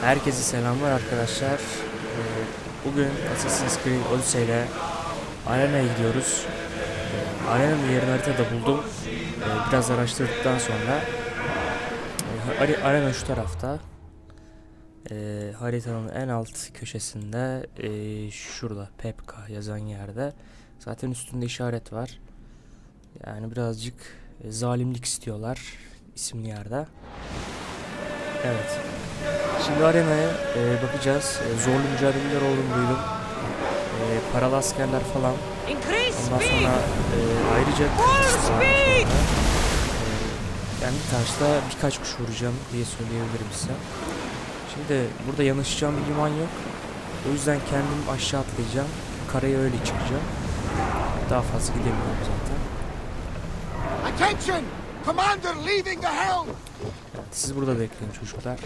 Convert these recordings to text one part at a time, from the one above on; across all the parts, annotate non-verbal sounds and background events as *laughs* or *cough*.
Herkese selamlar arkadaşlar. Ee, Bugün Assassin's Creed Odyssey ile Arena'ya gidiyoruz. Ee, Arena'nın yerini haritada buldum. Ee, Biraz araştırdıktan sonra e, Are- Arena şu tarafta. Haritanın en alt köşesinde e, şurada Pepka yazan yerde. Zaten üstünde işaret var. Yani birazcık e, zalimlik istiyorlar isimli yerde. Evet. Şimdi arenaya e, bakacağız. E, zorlu mücadeleler olduğunu duydum. E, paralı askerler falan. Ondan sonra e, ayrıca. E, ben bir taşla birkaç kuş vuracağım diye söyleyebilirim size. Şimdi burada yanaşacağım bir liman yok. O yüzden kendim aşağı atlayacağım. Karaya öyle çıkacağım. Daha fazla gidemiyorum zaten. Attention! Commander leaving the helm! Evet, siz burada bekleyin çocuklar.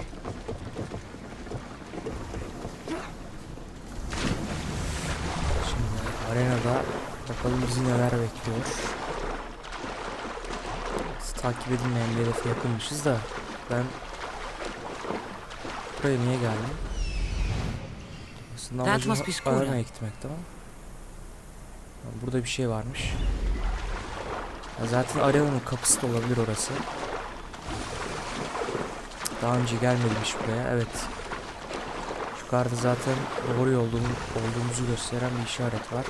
Şimdi arenada bakalım bizi neler bekliyor. Biz takip edilmeyen bir hedefe yakınmışız da ben buraya niye geldim? Aslında amacım arenaya gitmekti ama. Burada bir şey varmış. Ya zaten arenanın kapısı da olabilir orası. Daha önce gelmedim hiç buraya. Evet. Yukarıda zaten doğru yolda olduğumuzu gösteren bir işaret var.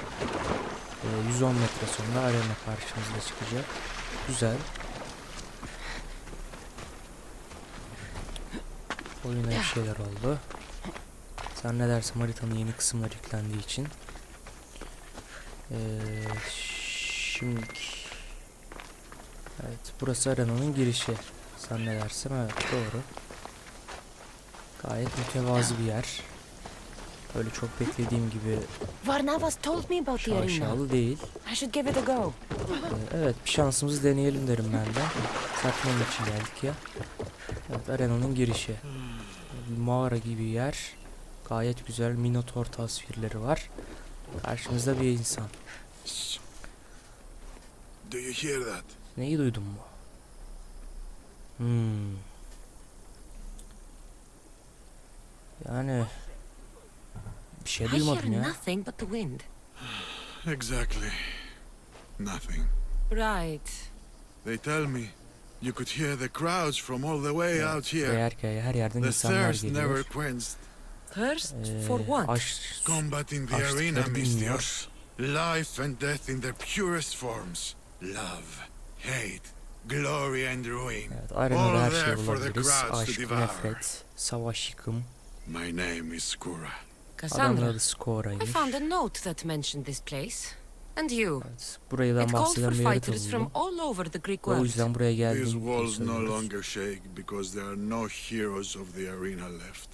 Ee, 110 metre sonra arena karşımıza çıkacak. Güzel. Oyuna bir şeyler oldu. Sen ne dersin haritanın yeni kısımları yüklendiği için. Ee, şimdi Evet burası arenanın girişi. Sen ne dersin? Evet doğru. Gayet mütevazı bir yer. Öyle çok beklediğim gibi Varnavas told me about the arena. şaşalı değil. I should give it a go. Ee, evet bir şansımızı deneyelim derim ben de. Zaten onun için geldik ya. Evet arenanın girişi. Bir mağara gibi yer. Gayet güzel minotor tasvirleri var. Karşımızda bir insan. Do you hear that? Neyi duydun mu? Hmm. Yani bir şey I hear duymadım ya. nothing but the wind. *sighs* Exactly. Nothing. Right. They tell me you could hear the crowds from all the way out here. Eğer ki her yerden The insanlar thirst never geliyor. quenched. Thirst Ee, for what? aş, Combat in the Açlıkları arena. Mistyos. Life and death in their purest forms. Love, hate, glory and ruin. evet, arenada her All şey there for the bulabiliriz. crowds to Aşk, devour. nefret, savaş, yıkım. My name is Skura. Adamın Cassandra. adı I Skora'ymış. found a note that mentioned this place. And you. Evet, burayı It called bahseden for bir harita fighters from all over the Greek Ve o world. yüzden buraya These geldiğimi walls no longer shake because there are no heroes of the arena left.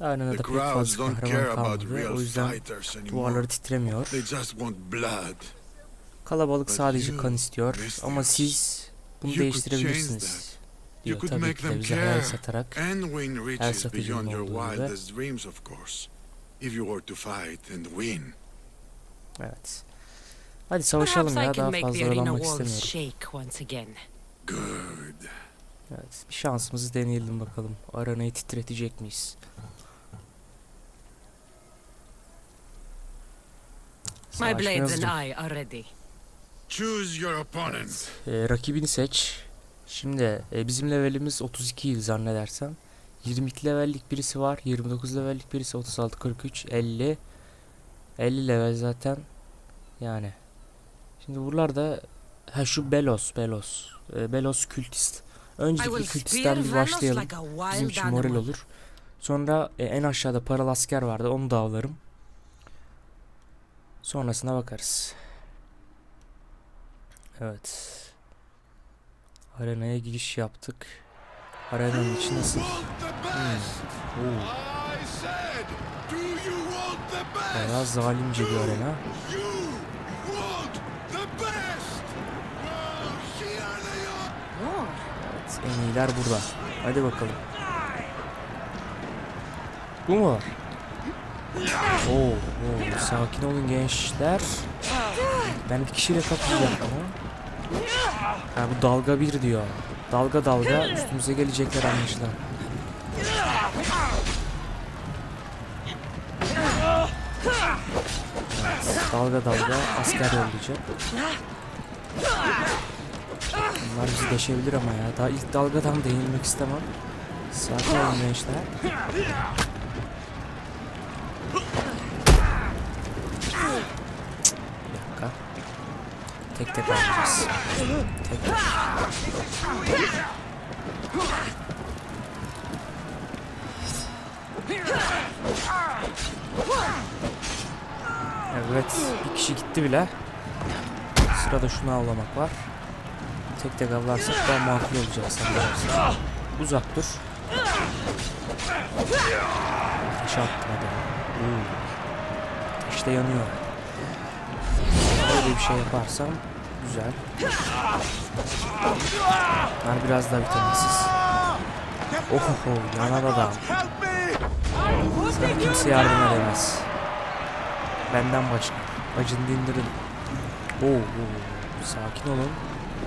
Arenada The pek crowds fazla don't care kahraman about kalmadı. real O yüzden fighters anymore. duvarları titremiyor. They just want blood. Kalabalık sadece kan istiyor ama siz bunu you could change değiştirebilirsiniz. Diyor You could tabii make ki de them bize hayal care. satarak. And win riches satıcının beyond your olduğu gibi. wildest dreams, of course. If you were to fight and win. Evet. Hadi savaşalım Perhaps I ya can daha make fazla the arena oyalanmak walls istemiyorum. shake once again. Good. Evet bir şansımızı deneyelim bakalım. Arenayı titretecek miyiz? My blades and. I are ready. Choose your opponent. Ee, rakibini seç. Şimdi e, bizim levelimiz 32 yıl zannedersem. 22 levellik birisi var. 29 levellik birisi 36, 43, 50. 50 level zaten. Yani. Şimdi buralarda ha şu Belos, Belos. Ee, Belos kültist. Öncelikle kültistten bir başlayalım. Bizim için moral olur. Sonra e, en aşağıda paralı asker vardı. Onu da avlarım. Sonrasına bakarız. Evet. Arenaya giriş yaptık. Arenanın içi nasıl? Bayağı zalimce bir arena. Evet, en iyiler burada. Hadi bakalım. Bu mu? Oo, oo, sakin olun gençler. Ben bir kişiyle kapışacağım ama. Ha bu dalga bir diyor. Dalga dalga üstümüze gelecekler anlaşılan. Dalga dalga asker yollayacak. Bunlar bizi deşebilir ama ya. Daha ilk dalgadan da yenilmek istemem. Sakin olun gençler. Bir dakika. Tek tek alacağız. Tek tek. Evet, bir kişi gitti bile. Sırada şunu avlamak var. Tek tek avlarsak daha makul olacak sanırım. Uzak dur. Ateşe attım adamı. Ateş de yanıyor. Böyle bir şey yaparsam güzel. Ben biraz daha vitaminsiz. Ohoho yanan adam. Sana kimse yardım edemez. Benden başka. Acını dindirin. Oo, oo, sakin olun.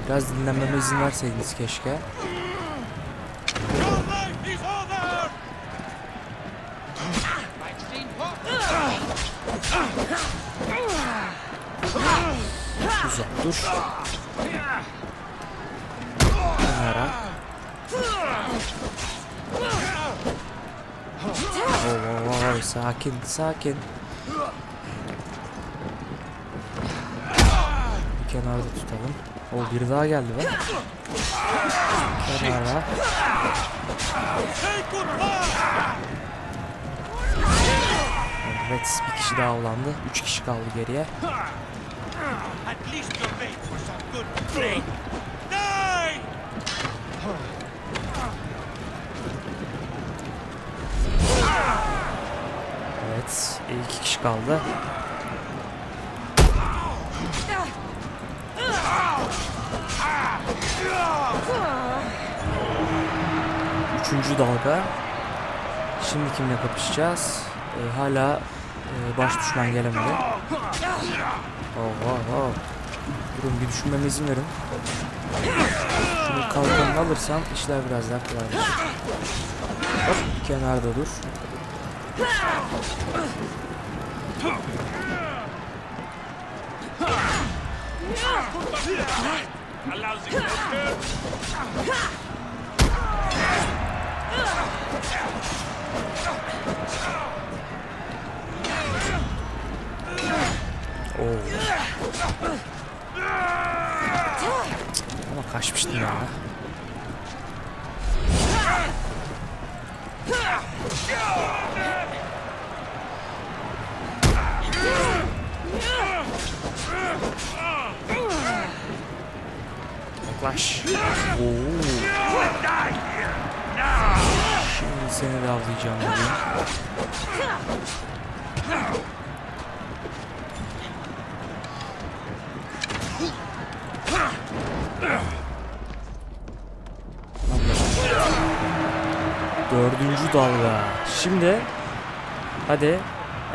Biraz dinlenmeme izin verseydiniz keşke. Güzel dur. Kenara. Oo, oo, oo, sakin sakin. Bir kenarda tutalım. O biri daha geldi be. Kenara. Evet bir kişi daha avlandı. Üç kişi kaldı geriye. Evet iki kişi kaldı. Üçüncü dalga. Şimdi kimle kapışacağız? Ee, hala e, baş düşman gelemedi. Oh, oh, oh. Durun bir düşünmeme izin verin. Şunu kalkanını alırsam işler biraz daha kolaylaşır. Hop kenarda dur. A lousy. Oo. Ama kaçmıştım ya. Yaklaş. Şimdi seni de avlayacağım. Dördüncü dalga. Şimdi hadi.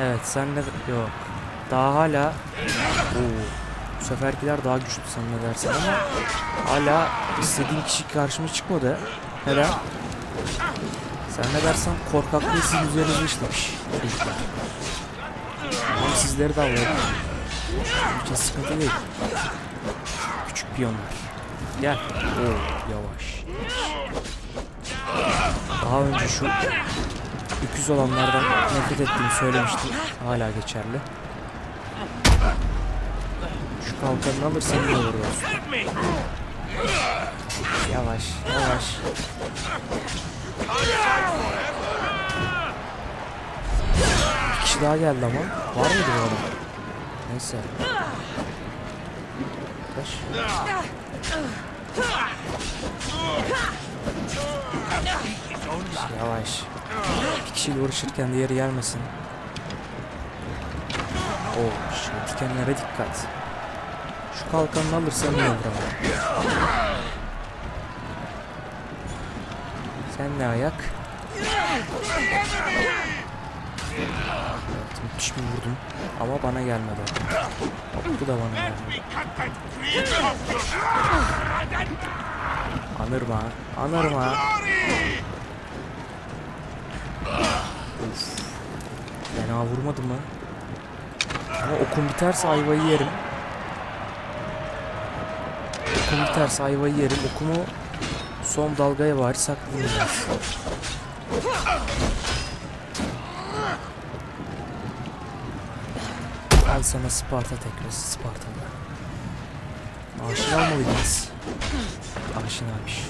Evet sen de yok. Daha hala Oo, seferkiler daha güçlü zannedersin ama hala istediğin kişi karşıma çıkmadı. Neden? Sen ne dersen korkaklığı sizin üzerinize işlemiş. çocuklar. Ama sizleri de alalım. Hiç sıkıntı değil. Küçük piyonlar. Gel. Oo, yavaş. Daha önce şu öküz olanlardan nefret ettiğimi söylemiştim. Hala geçerli. Şu kalkanını olur dostum. Help me! Yavaş, yavaş. Bir kişi daha geldi ama. Var mıydı bu adam? Neyse. Yaklaş. Yavaş. Bir kişiyle uğraşırken diğeri gelmesin. Oo, şu dikenlere dikkat. Şu kalkanını alırsan iyi olur ama. Sen ne ayak? Evet, müthiş bir vurdum. Ama bana gelmedi. Bu da bana gelmedi. Anırma, anırma. Of. Fena vurmadı mı? Ama okum biterse ayvayı yerim. Okum biterse ayvayı yerim. Okumu son dalgaya bari saklayayım biraz. Al sana Sparta tekrar Spartalı. Aşina olmalıydınız. Aşinaymış.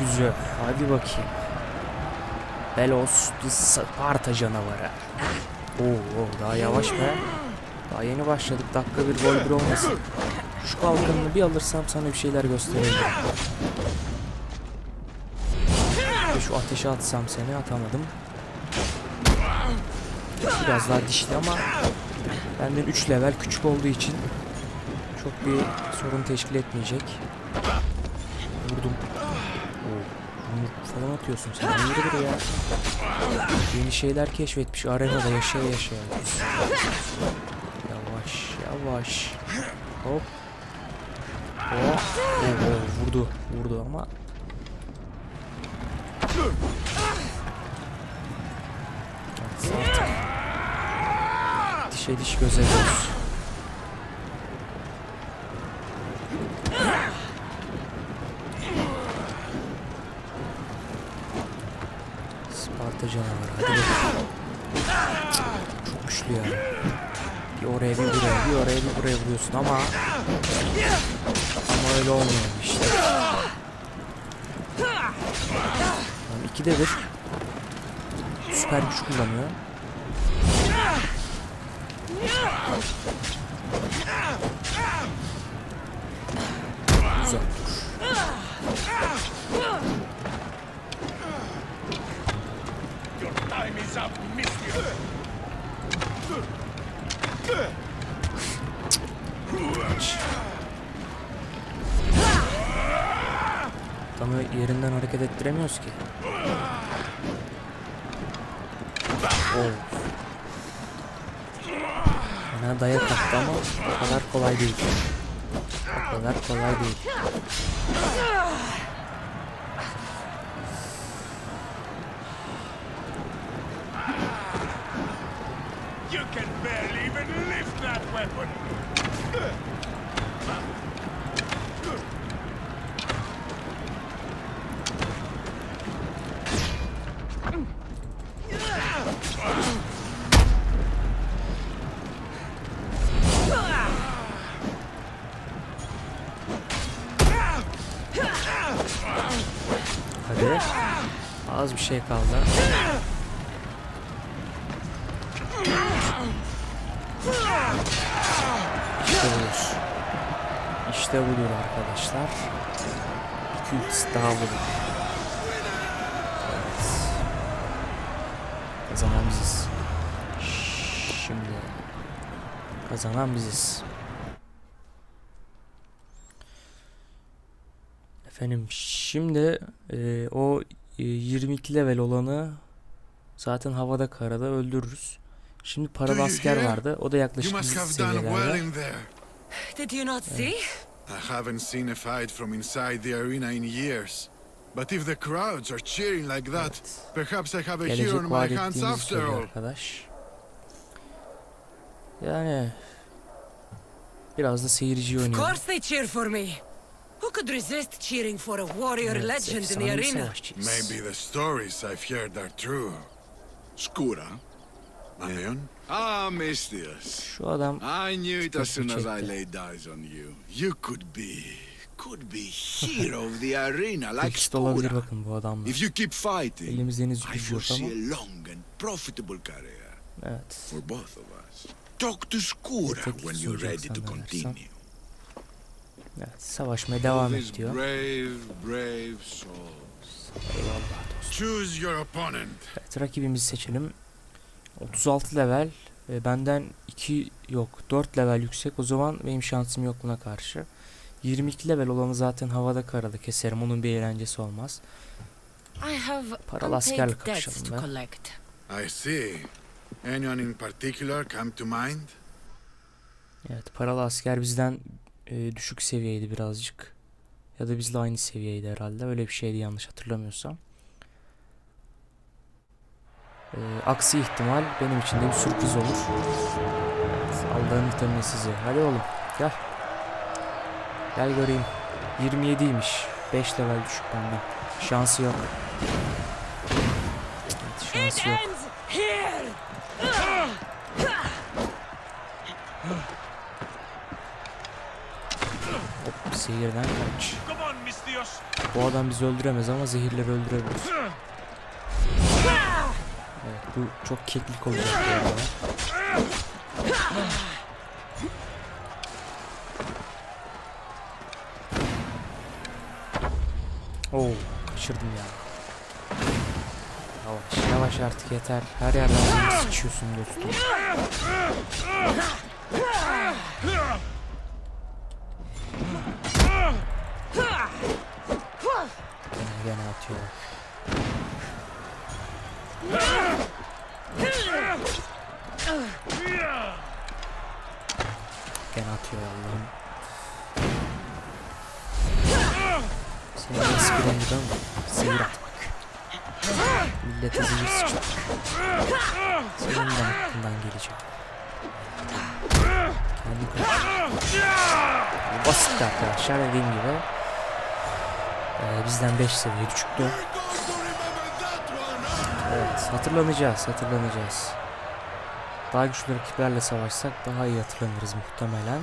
Öküzü. Hadi bakayım. Belos Sparta canavarı. Oo, oo, daha yavaş be. Daha yeni başladık. Dakika bir gol bir olmasın. Şu kalkanını bir alırsam sana bir şeyler göstereceğim. Ve şu ateşe atsam seni atamadım. Biraz daha dişli ama benden 3 level küçük olduğu için çok bir sorun teşkil etmeyecek. Yumruk falan atıyorsun sen. Hayırdır ya? Yeni şeyler keşfetmiş arenada yaşaya yaşaya. Yavaş yavaş. Hop. Hop. Oo, vurdu. Vurdu ama. Artık. Dişe diş göze göz. Sparta canavarı hadi bakalım. Çok güçlü ya. Bir oraya bir buraya bir oraya vuruyorsun ama ama öyle olmuyor işte. Tamam, ikide bir süper güç kullanıyor. Güzel. Your time is up, mister. Adamı yerinden hareket ettiremiyoruz ki. Oh. Bana dayak attı ama o kadar kolay değil. O kadar kolay değil. You can barely even lift that weapon. Hadi. Az bir şey kaldı. İşte budur arkadaşlar. İki ultisi daha budur. Evet. Kazanan biziz. Şimdi kazanan biziz. Efendim şimdi e, o e, 22 level olanı zaten havada karada öldürürüz. Şimdi paralı asker vardı. O da yaklaşık seviyelerde. In there. Did you not see? I haven't seen a fight from inside the arena in years. But if the crowds are cheering like that, Evet. perhaps I have a hero Gelecek in vaat my hands after all. arkadaş. Yani biraz da seyirciyi Of course they cheer for me. Who could resist cheering for a warrior Evet, legend in the arena? Maybe the stories I've heard are true. Skura? Leon? Ah, Mistius. Şu adam I knew it as soon as I laid eyes on you. You could be, could be hero of the arena like de olabilir bakın bu adamla. If you keep fighting, Elimizde henüz I güç yok ama. a long and profitable career Evet. for both of us. Talk to Skura when you're ready to continue. Evet. Savaşmaya devam et diyor. brave, brave souls. Eyvallah dostum. Choose your opponent. Evet, rakibimizi seçelim. 36 level. E, benden 2 yok 4 level yüksek. O zaman benim şansım yok buna karşı. 22 level olanı zaten havada karada keserim. Onun bir eğlencesi olmaz. I have Paralı askerle kapışalım to be. collect. I see. Anyone in particular come to mind? Evet paralı asker bizden e, düşük seviyeydi birazcık. Ya da bizle aynı seviyeydi herhalde. Öyle bir şeydi yanlış hatırlamıyorsam. E, aksi ihtimal benim için de bir sürpriz olur. Allah'ın vitamini sizi. Hadi oğlum gel. Gel göreyim. 27'ymiş. 5 level düşük benden. Şansı yok. Evet, şansı yok. Hop zehirden kaç. Bu adam bizi öldüremez ama zehirleri öldürebilir. Bu çok keklik olacak. Oo kaçırdım ya. Yavaş yavaş artık yeter. Her yerden sıçıyorsun dostum. Gene gene atıyor. Gene atıyor Allah'ım. Senin esprin gibi ama zehir atmak. Millete zehir sıçmak. Senin de aklından gelecek. Kendi koş. Bu Basit arkadaşlar dediğim gibi. Ee, bizden 5 seviye düşüktü. Evet hatırlanacağız hatırlanacağız. Daha güçlü rakiplerle savaşsak daha iyi hatırlanırız muhtemelen.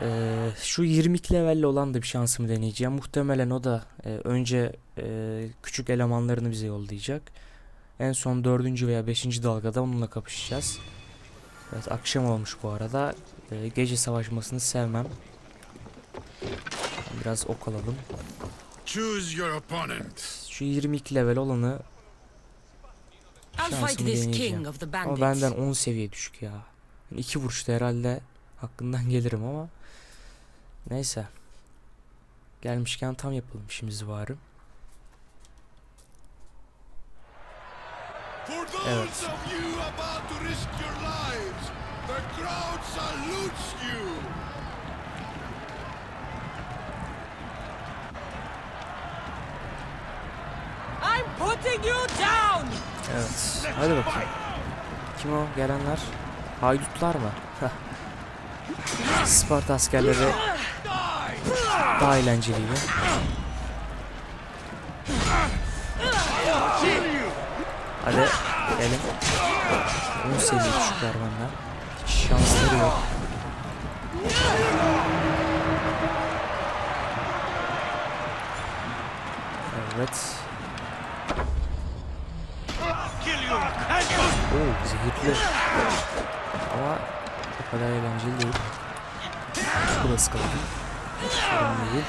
Ee, şu 22 levelle olan da bir şansımı deneyeceğim. Muhtemelen o da e, önce e, küçük elemanlarını bize yollayacak. En son 4. veya 5. dalgada onunla kapışacağız. Evet akşam olmuş bu arada. Ee, gece savaşmasını sevmem. Biraz ok alalım. Choose your opponent. Şu 22 level olanı Şansımı this deneyeceğim. king of the Ama benden 10 seviye düşük ya. Yani iki vuruşta herhalde hakkından *laughs* gelirim ama neyse. Gelmişken tam yapalım işimizi bari. For those Evet. of you about to risk your lives, the crowd salutes you. I'm putting you down! Evet. Hadi bakayım. Kim o gelenler? Haydutlar mı? *laughs* Sparta askerleri daha eğlenceliydi. Hadi gelin. 10 seviye düşükler benden. Hiç şansları yok. Evet. Oo zehirli. Ama o kadar eğlenceli değil. Bu da sıkıntı. Sorun değil.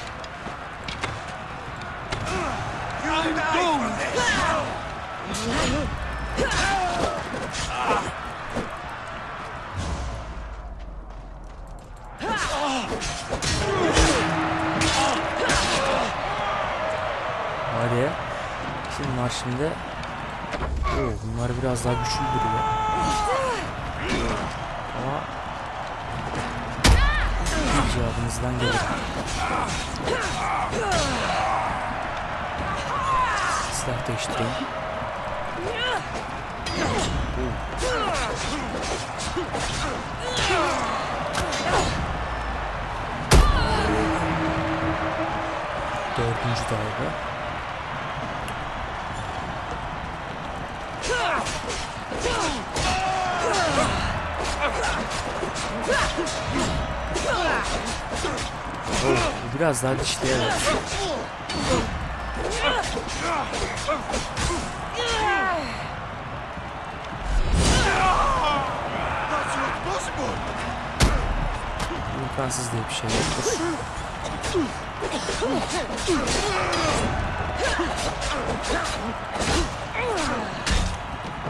Hadi. Kim var şimdi? Oo, bunlar biraz daha güçlü duruyor. Ama icabınızdan gelir. Silah değiştireyim. Dördüncü dalga. Oh, bu biraz daha dişli evet. That's not possible. İmkansız diye bir şey yoktur.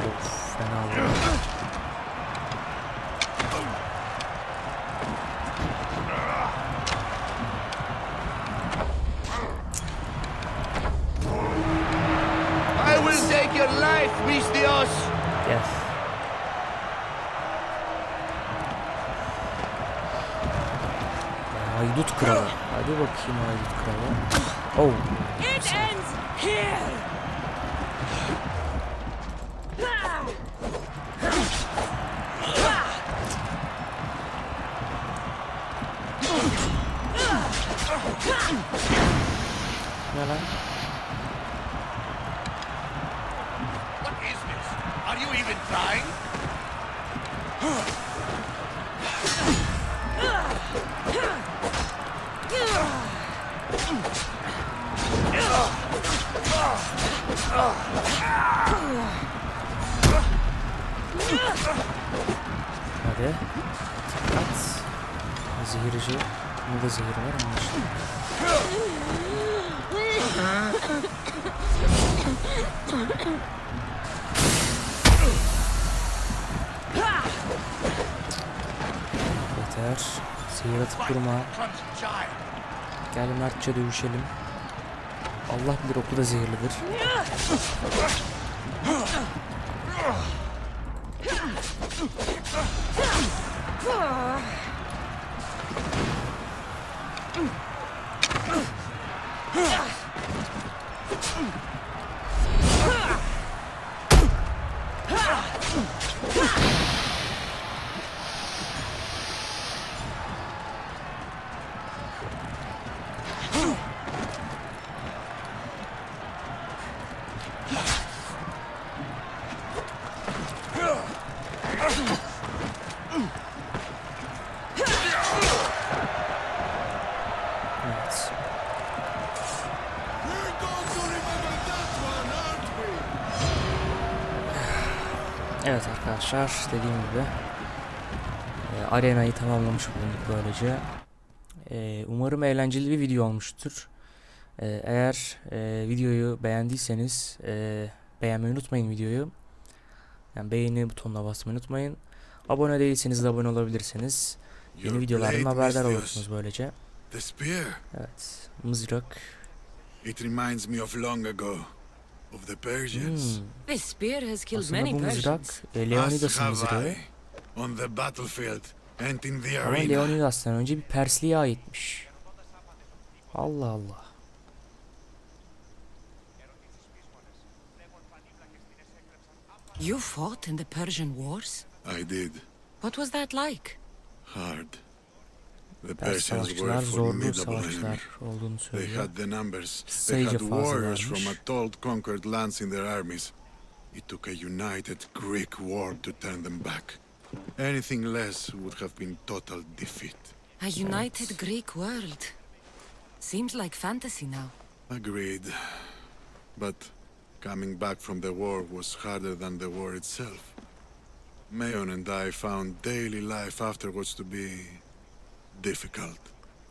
Of Fena oldu. Yes. Haydut kralı. Hadi bakayım haydut kralı. Oh. It ends here. What is this? Are you even trying? *sighs* Hadi. Dikkat. Zehirci. Bunda da zehir var anlaşıldı. Yeter. Zehir atıp durma. Gel mertçe dövüşelim. Allah bilir oku da zehirlidir. Evet. Evet arkadaşlar dediğim gibi e, arenayı tamamlamış bulunduk böylece. E, umarım eğlenceli bir video olmuştur. E, eğer e, videoyu beğendiyseniz e, beğenmeyi unutmayın videoyu. Yani beğeni butonuna basmayı unutmayın. Abone değilseniz de abone olabilirsiniz. Yeni videolardan haberdar olursunuz böylece. Evet. Mızrak. It reminds me of long ago. Of the Persians. Hmm. This spear has killed Aslında many bu mızrak Persians. e, As Leonidas'ın have mızrağı. I. On the battlefield and in the Ama arena. Leonidas'tan önce bir Persli'ye aitmiş. Allah Allah. You fought in the Persian wars? I did. What was that like? Hard. The Persians were savaşçılar zorlu formidable enemy. savaşlar olduğunu They söylüyor. had the numbers. They Sayıca had warriors from varmış. a told conquered lands in their armies. It took a united Greek war to turn them back. Anything less would have been total defeat. A united Greek world. Seems like fantasy now. Agreed. But coming back from the war was harder than the war itself. Mayon and I found daily life afterwards to be difficult.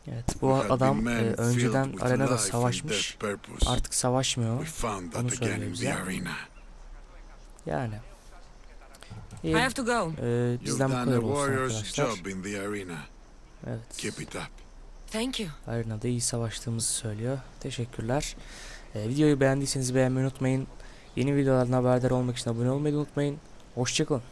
Evet bu adam e, önceden arenada savaşmış. Artık savaşmıyor. Onu söylüyor bize. Yani. I İyi. have to go. e, You've bizden bu kadar olsun arkadaşlar. Evet. Keep it up. Thank you. Arenada iyi savaştığımızı söylüyor. Teşekkürler. E, videoyu beğendiyseniz beğenmeyi unutmayın. Yeni videolardan haberdar olmak için abone olmayı unutmayın. Hoşçakalın.